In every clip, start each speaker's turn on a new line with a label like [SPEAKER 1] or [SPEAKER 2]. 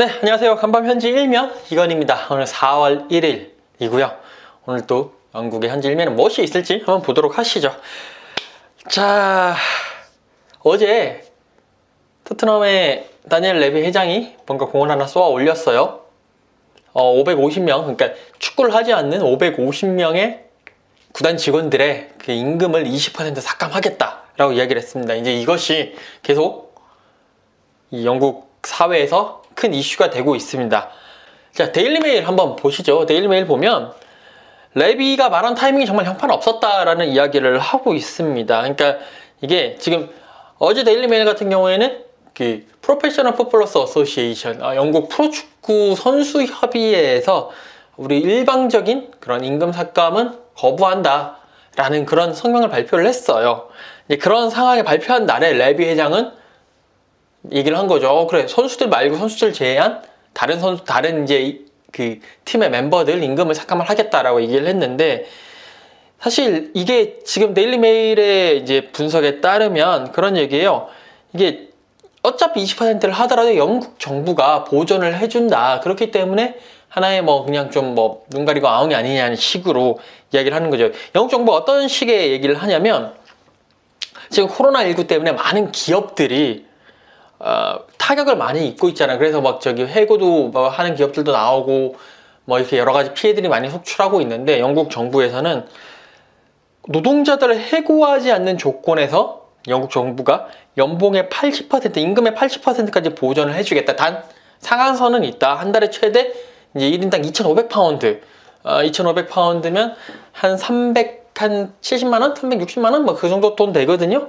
[SPEAKER 1] 네, 안녕하세요. 간밤 현지 일면 이건입니다. 오늘 4월 1일이고요. 오늘 또 영국의 현지 일면은 무엇이 있을지 한번 보도록 하시죠. 자, 어제 토트넘의 다니엘 레비 회장이 뭔가 공을 하나 쏘아 올렸어요. 어, 550명, 그러니까 축구를 하지 않는 550명의 구단 직원들의 그 임금을 20% 삭감하겠다라고 이야기를 했습니다. 이제 이것이 계속 이 영국 사회에서 큰 이슈가 되고 있습니다. 자, 데일리메일 한번 보시죠. 데일리메일 보면 레비가 말한 타이밍이 정말 형편없었다라는 이야기를 하고 있습니다. 그러니까 이게 지금 어제 데일리메일 같은 경우에는 그 프로페셔널 풋볼러스 어소시에이션 아, 영국 프로축구 선수 협의회에서 우리 일방적인 그런 임금 삭감은 거부한다 라는 그런 성명을 발표를 했어요. 이제 그런 상황에 발표한 날에 레비 회장은 얘기를 한 거죠. 어, 그래 선수들 말고 선수들 제외한 다른 선수 다른 이제 이- 그 팀의 멤버들 임금을 삭감을 하겠다라고 얘기를 했는데 사실 이게 지금 데일리 메일의 이제 분석에 따르면 그런 얘기예요. 이게 어차피 20%를 하더라도 영국 정부가 보전을 해준다. 그렇기 때문에 하나의 뭐 그냥 좀 뭐 눈 가리고 아웅이 아니냐는 식으로 이야기를 하는 거죠. 영국 정부가 어떤 식의 얘기를 하냐면 지금 코로나19 때문에 많은 기업들이 어, 타격을 많이 입고 있잖아요. 그래서 막 저기 해고도 뭐 하는 기업들도 나오고 뭐 이렇게 여러 가지 피해들이 많이 속출하고 있는데 영국 정부에서는 노동자들을 해고하지 않는 조건에서 영국 정부가 연봉의 80% 임금의 80%까지 보전을 해주겠다. 단 상한선은 있다. 한 달에 최대 이제 1인당 2,500파운드. 어, 2,500파운드면 한 300, 한 70만 원, 360만 원, 뭐 그 정도 돈 되거든요.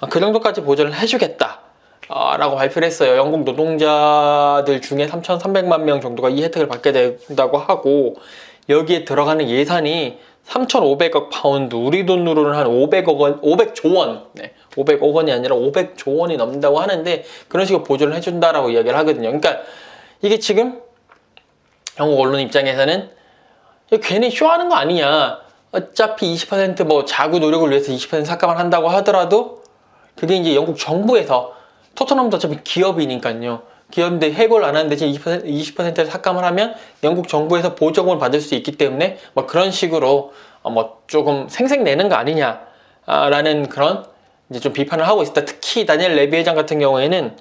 [SPEAKER 1] 어, 그 정도까지 보전을 해주겠다. 어, 라고 발표를 했어요. 영국 노동자들 중에 3,300만 명 정도가 이 혜택을 받게 된다고 하고 여기에 들어가는 예산이 3,500억 파운드, 우리 돈으로는 한 500억 원, 500조 원, 네, 500억 원이 아니라 500조 원이 넘는다고 하는데 그런 식으로 보조를 해준다라고 이야기를 하거든요. 그러니까 이게 지금 영국 언론 입장에서는 괜히 쇼하는 거 아니냐. 어차피 20%뭐 자구 노력을 위해서 20% 삭감을 한다고 하더라도 그게 이제 영국 정부에서 토트넘도 어차피 기업이니까요. 기업인데 해고를 안 하는데 지금 20%, 20%를 삭감을 하면 영국 정부에서 보조금을 받을 수 있기 때문에 뭐 그런 식으로 어, 뭐 조금 생색내는 거 아니냐라는 그런 이제 좀 비판을 하고 있다. 특히 다니엘 레비 회장 같은 경우에는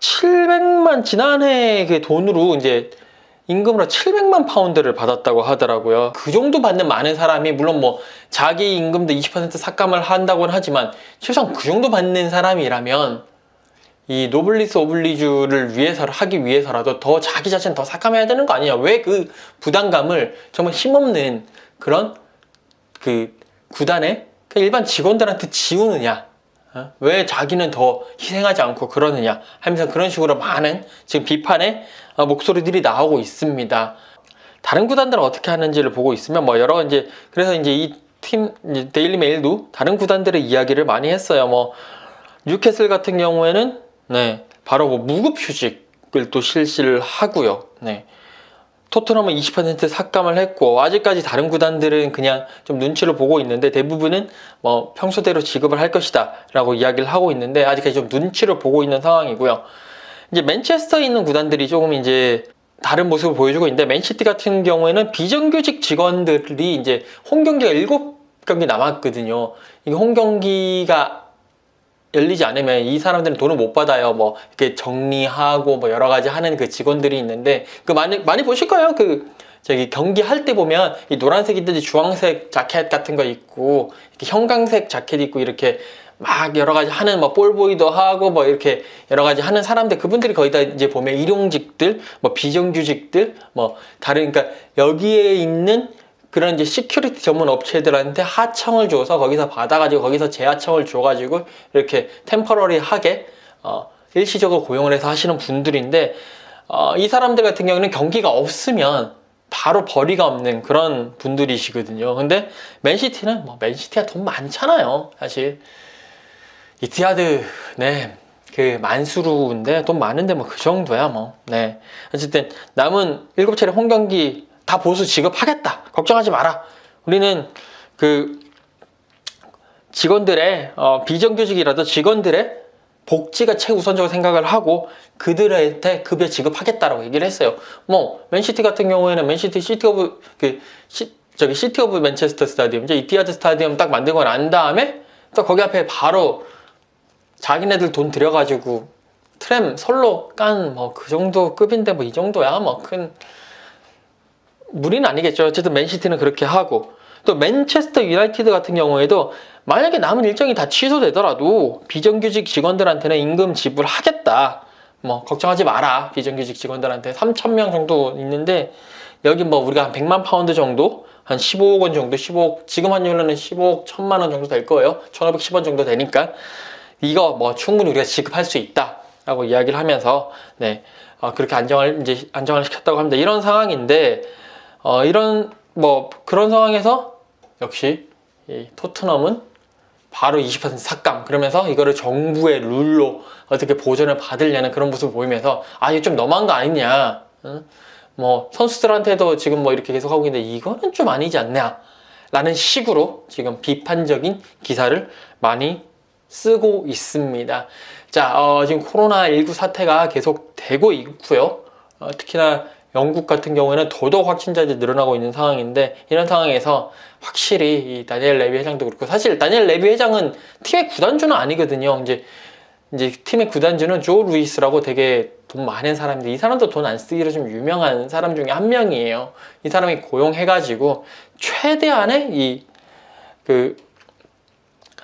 [SPEAKER 1] 700만 지난해 그 돈으로 이제 임금으로 700만 파운드를 받았다고 하더라고요. 그 정도 받는 많은 사람이 물론 뭐 자기 임금도 20% 삭감을 한다고는 하지만 최소한 그 정도 받는 사람이라면 이 노블리스 오블리주를 위해서 하기 위해서라도 더 자기 자신을 더 삭감해야 되는 거 아니냐? 왜 그 부담감을 정말 힘없는 그런 그 구단의 그 일반 직원들한테 지우느냐? 어? 왜 자기는 더 희생하지 않고 그러느냐 하면서 그런 식으로 많은 지금 비판의 어, 목소리들이 나오고 있습니다. 다른 구단들은 어떻게 하는지를 보고 있으면 뭐 여러 이제 그래서 이제 이 팀 데일리 메일도 다른 구단들의 이야기를 많이 했어요. 뭐 뉴캐슬 같은 경우에는 네 바로 뭐 무급 휴직을 또 실시를 하고요. 네. 토트넘은 20% 삭감을 했고 아직까지 다른 구단들은 그냥 좀 눈치를 보고 있는데 대부분은 뭐 평소대로 지급을 할 것이다라고 이야기를 하고 있는데 아직까지 좀 눈치를 보고 있는 상황이고요. 이제 맨체스터에 있는 구단들이 조금 이제 다른 모습을 보여주고 있는데 맨시티 같은 경우에는 비정규직 직원들이 이제 홈 경기가 7경기 남았거든요. 이게 홈 경기가 열리지 않으면 이 사람들은 돈을 못 받아요. 뭐 이렇게 정리하고 뭐 여러 가지 하는 그 직원들이 있는데 그 많이 많이 보실 거예요. 그 저기 경기 할 때 보면 이 노란색이든지 주황색 자켓 같은 거 입고 이렇게 형광색 자켓 입고 이렇게 막 여러 가지 하는 뭐 볼보이도 하고 뭐 이렇게 여러 가지 하는 사람들 그분들이 거의 다 이제 보면 일용직들 뭐 비정규직들 뭐 다른 그러니까 여기에 있는 그런 이제 시큐리티 전문 업체들한테 하청을 줘서 거기서 받아가지고 거기서 재하청을 줘가지고 이렇게 템퍼러리하게 어, 일시적으로 고용을 해서 하시는 분들인데 어, 이 사람들 같은 경우는 경기가 없으면 바로 벌이가 없는 그런 분들이시거든요. 근데 맨시티는 뭐 맨시티가 돈 많잖아요, 사실. 이티하드, 네. 그 만수루인데 돈 많은데 뭐 그 정도야 뭐. 네. 어쨌든 남은 일곱 차례 홈 경기 다 보수 지급하겠다. 걱정하지 마라. 우리는 그 직원들의 어, 비정규직이라도 직원들의 복지가 최우선적으로 생각을 하고 그들한테 급여 지급하겠다라고 얘기를 했어요. 뭐 맨시티 같은 경우에는 맨시티 시티 오브 그 시, 저기 시티 오브 맨체스터 스타디움 이제 이티하드 스타디움 딱 만들고 난 다음에 또 거기 앞에 바로 자기네들 돈 들여가지고 트램 선로 깐 뭐 그 정도 급인데 뭐 이 정도야 뭐큰 무리는 아니겠죠. 어쨌든 맨시티는 그렇게 하고 또 맨체스터 유나이티드 같은 경우에도 만약에 남은 일정이 다 취소되더라도 비정규직 직원들한테는 임금 지불하겠다. 뭐 걱정하지 마라. 비정규직 직원들한테 3천 명 정도 있는데 여기 뭐 우리가 한 100만 파운드 정도 한 15억 원 정도 15억 지금 환율로는 15억 1천만 원 정도 될 거예요. 1,510원 정도 되니까 이거 뭐 충분히 우리가 지급할 수 있다라고 이야기를 하면서 네 어, 그렇게 안정을 이제 안정을 시켰다고 합니다. 이런 상황인데 어, 이런 뭐 그런 상황에서 역시 이 토트넘은 바로 20% 삭감. 그러면서 이거를 정부의 룰로 어떻게 보전을 받으려는 그런 모습을 보이면서 아 이거 좀 너무한 거 아니냐. 응? 뭐 선수들한테도 지금 뭐 이렇게 계속 하고 있는데 이거는 좀 아니지 않냐. 라는 식으로 지금 비판적인 기사를 많이 쓰고 있습니다. 자 어, 지금 코로나19 사태가 계속 되고 있고요. 어, 특히나 영국 같은 경우에는 더더욱 확진자들이 늘어나고 있는 상황인데 이런 상황에서 확실히 이 다니엘 레비 회장도 그렇고 사실 다니엘 레비 회장은 팀의 구단주는 아니거든요. 이제 이제 팀의 구단주는 조 루이스라고 되게 돈 많은 사람인데 이 사람도 돈 안 쓰기로 좀 유명한 사람 중에 한 명이에요. 이 사람이 고용해가지고 최대한의 이 그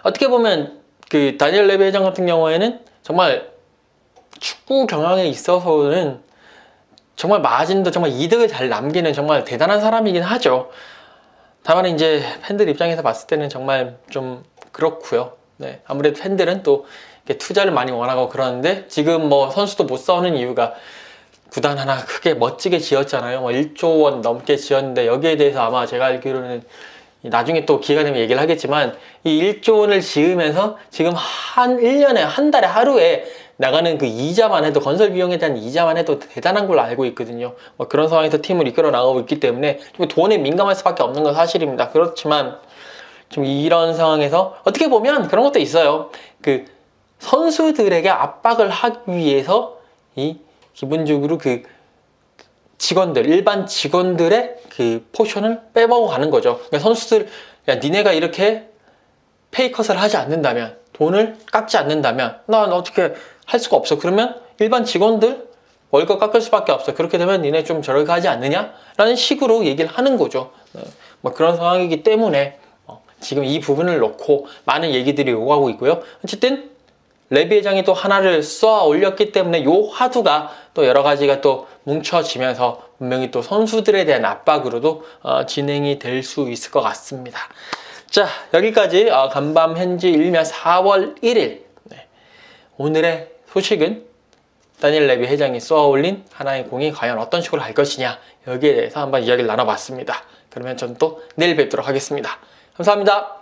[SPEAKER 1] 어떻게 보면 그 다니엘 레비 회장 같은 경우에는 정말 축구 경영에 있어서는 정말 마진도 정말 이득을 잘 남기는 정말 대단한 사람이긴 하죠. 다만 이제 팬들 입장에서 봤을 때는 정말 좀 그렇고요. 네, 아무래도 팬들은 또 투자를 많이 원하고 그러는데 지금 뭐 선수도 못 싸우는 이유가 구단 하나 크게 멋지게 지었잖아요. 뭐 1조 원 넘게 지었는데 여기에 대해서 아마 제가 알기로는 나중에 또 기회가 되면 얘기를 하겠지만 이 1조 원을 지으면서 지금 한 1년에 한 달에 하루에 나가는 그 이자만 해도 건설 비용에 대한 이자만 해도 대단한 걸로 알고 있거든요. 뭐 그런 상황에서 팀을 이끌어 나가고 있기 때문에 좀 돈에 민감할 수밖에 없는 건 사실입니다. 그렇지만 좀 이런 상황에서 어떻게 보면 그런 것도 있어요. 그 선수들에게 압박을 하기 위해서 이 기본적으로 그 직원들 일반 직원들의 그 포션을 빼먹어 가는 거죠. 그러니까 선수들 야 니네가 이렇게 페이컷을 하지 않는다면 돈을 깎지 않는다면 난 어떻게 할 수가 없어. 그러면 일반 직원들 월급 깎을 수밖에 없어. 그렇게 되면 니네 좀 저렇게 하지 않느냐? 라는 식으로 얘기를 하는 거죠. 어, 뭐 그런 상황이기 때문에 어, 지금 이 부분을 놓고 많은 얘기들이 오가고 있고요. 어쨌든 레비 회장이 또 하나를 쏘아 올렸기 때문에 요 화두가 또 여러 가지가 또 뭉쳐지면서 분명히 또 선수들에 대한 압박으로도 어, 진행이 될 수 있을 것 같습니다. 자 여기까지 어, 간밤 현지 일면 4월 1일 네. 오늘의 소식은 다니엘 레비 회장이 쏘아올린 하나의 공이 과연 어떤 식으로 갈 것이냐 여기에 대해서 한번 이야기를 나눠봤습니다. 그러면 저는 또 내일 뵙도록 하겠습니다. 감사합니다.